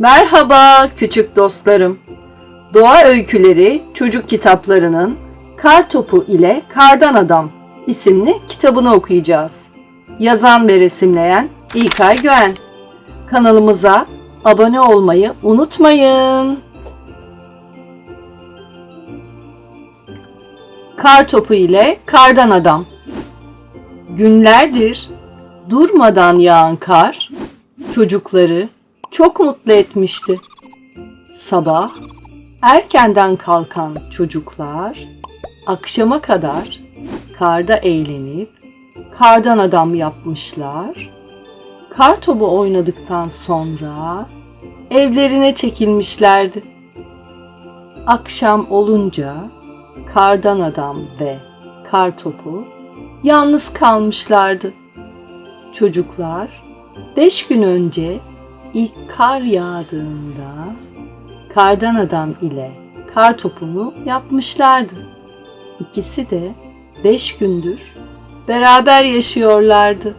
Merhaba küçük dostlarım. Doğa Öyküleri çocuk kitaplarının Kar Topu ile Kardan Adam isimli kitabını okuyacağız. Yazan ve resimleyen İlkay Göğen. Kanalımıza abone olmayı unutmayın. Kar Topu ile Kardan Adam Günlerdir durmadan yağan kar çocukları çok mutlu etmişti. Sabah erkenden kalkan çocuklar akşama kadar karda eğlenip kardan adam yapmışlar. Kar topu oynadıktan sonra evlerine çekilmişlerdi. Akşam olunca kardan adam ve kar topu yalnız kalmışlardı. Çocuklar beş gün önce ilk kar yağdığında kardan adam ile kar topunu yapmışlardı. İkisi de beş gündür beraber yaşıyorlardı.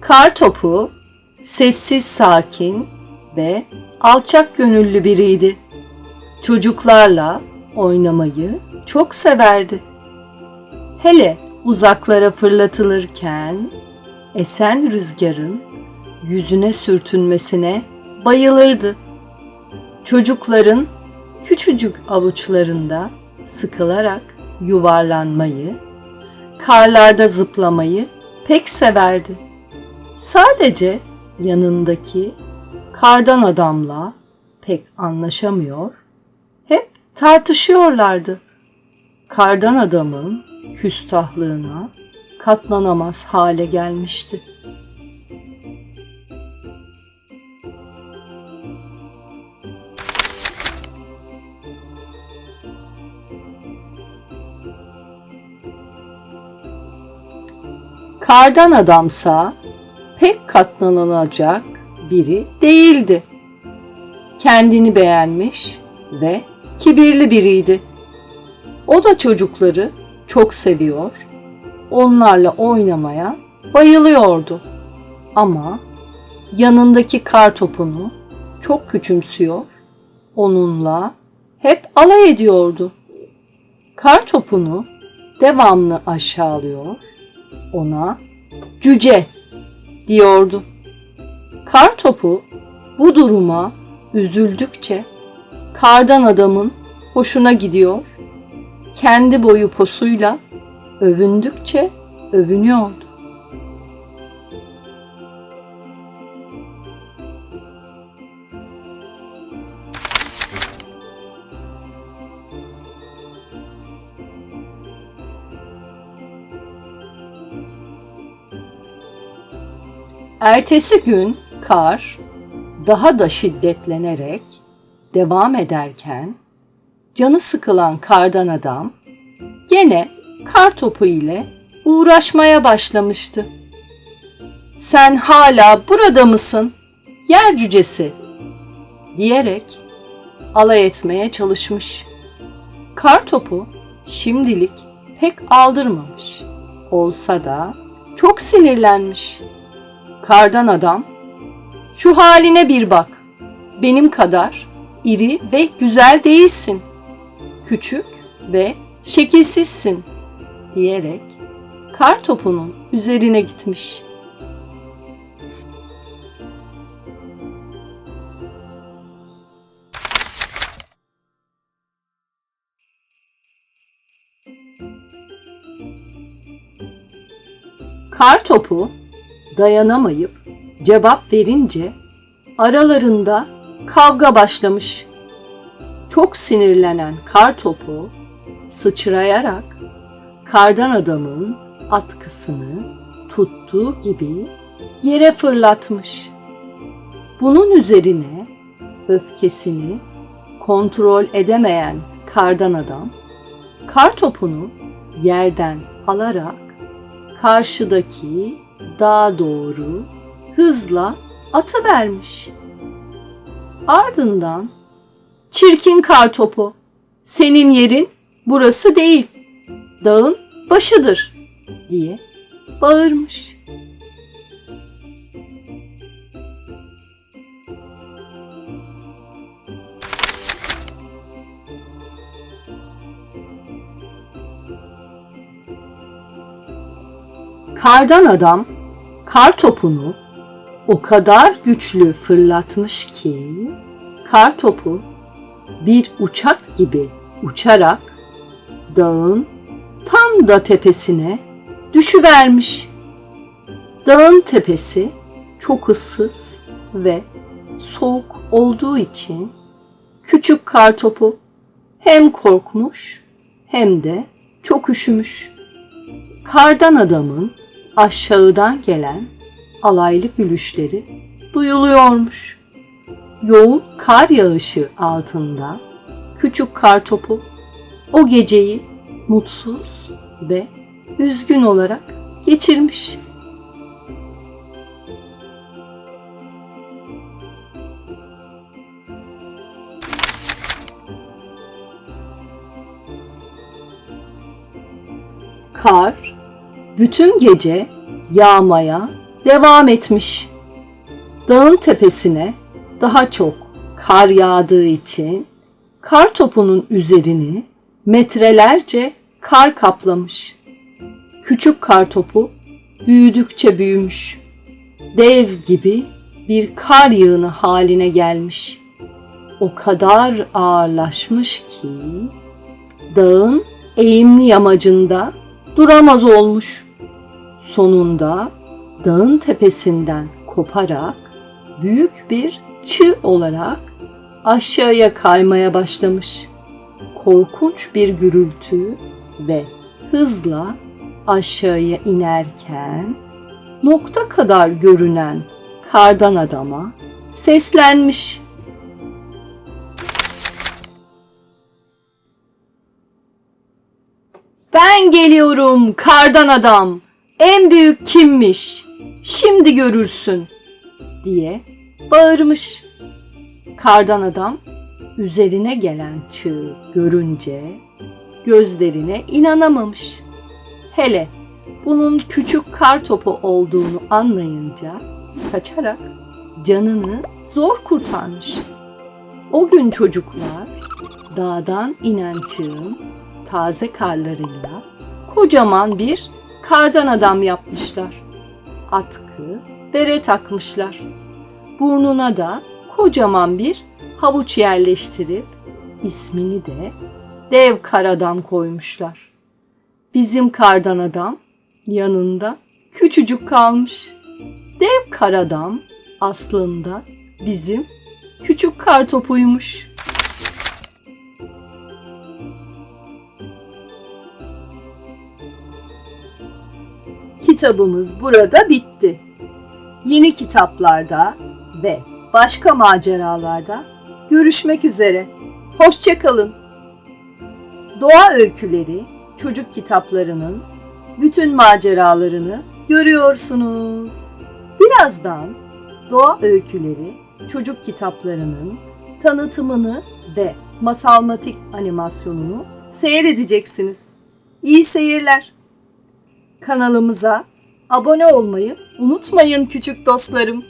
Kar topu sessiz sakin ve alçak gönüllü biriydi. Çocuklarla oynamayı çok severdi. Hele uzaklara fırlatılırken esen rüzgarın yüzüne sürtünmesine bayılırdı. Çocukların küçücük avuçlarında sıkılarak yuvarlanmayı, karlarda zıplamayı pek severdi. Sadece yanındaki kardan adamla pek anlaşamıyor, hep tartışıyorlardı. Kardan adamın küstahlığına katlanamaz hale gelmişti. Kardan adamsa pek katlanılacak biri değildi. Kendini beğenmiş ve kibirli biriydi. O da çocukları çok seviyor, onlarla oynamaya bayılıyordu. Ama yanındaki kar topunu çok küçümsüyor, onunla hep alay ediyordu. Kar topunu devamlı aşağılıyor, ona cüce diyordu. Kar topu bu duruma üzüldükçe kardan adamın hoşuna gidiyor. Kendi boyu posuyla övündükçe övünüyordu. Ertesi gün kar daha da şiddetlenerek devam ederken canı sıkılan kardan adam gene kar topu ile uğraşmaya başlamıştı. Sen hala burada mısın? Yer cücesi diyerek alay etmeye çalışmış. Kar topu şimdilik pek aldırmamış. Olsa da çok sinirlenmiş. Kardan adam, şu haline bir bak. Benim kadar iri ve güzel değilsin. Küçük ve şekilsizsin diyerek kar topunun üzerine gitmiş. Kar topu dayanamayıp cevap verince aralarında kavga başlamış. Çok sinirlenen kar topu sıçrayarak kardan adamın atkısını tuttuğu gibi yere fırlatmış. Bunun üzerine öfkesini kontrol edemeyen kardan adam kar topunu yerden alarak karşıdaki dağa doğru hızla atı vermiş. Ardından çirkin kar topu Senin yerin burası değil. Dağın başıdır diye bağırmış. Kardan adam kar topunu o kadar güçlü fırlatmış ki kar topu bir uçak gibi uçarak dağın tam da tepesine düşüvermiş. Dağın tepesi çok ıssız ve soğuk olduğu için küçük kar topu hem korkmuş hem de çok üşümüş. Kardan adamın aşağıdan gelen alaylı gülüşleri duyuluyormuş. Yoğun kar yağışı altında küçük kar topu o geceyi mutsuz ve üzgün olarak geçirmiş. Kar bütün gece yağmaya devam etmiş. Dağın tepesine daha çok kar yağdığı için kar topunun üzerini metrelerce kar kaplamış. Küçük kar topu büyüdükçe büyümüş. Dev gibi bir kar yığını haline gelmiş. O kadar ağırlaşmış ki dağın eğimli yamacında duramaz olmuş. Sonunda dağın tepesinden koparak büyük bir çığ olarak aşağıya kaymaya başlamış. Korkunç bir gürültü ve hızla aşağıya inerken nokta kadar görünen kardan adama seslenmiş. Ben geliyorum kardan adam. En büyük kimmiş? Şimdi görürsün diye bağırmış. Kardan adam üzerine gelen çığı görünce gözlerine inanamamış. Hele bunun küçük kar topu olduğunu anlayınca kaçarak canını zor kurtarmış. O gün çocuklar dağdan inen çığın taze karlarıyla kocaman bir kardan adam yapmışlar. Atkı, bere takmışlar. Burnuna da kocaman bir havuç yerleştirip ismini de dev karadan koymuşlar. Bizim kardan adam yanında küçücük kalmış. Dev karadam aslında bizim küçük kar Kitabımız burada bitti. Yeni kitaplarda ve başka maceralarda görüşmek üzere. Hoşçakalın. Doğa öyküleri çocuk kitaplarının bütün maceralarını görüyorsunuz. Birazdan doğa öyküleri çocuk kitaplarının tanıtımını ve masalmatik animasyonunu seyredeceksiniz. İyi seyirler. Kanalımıza abone olmayı unutmayın küçük dostlarım.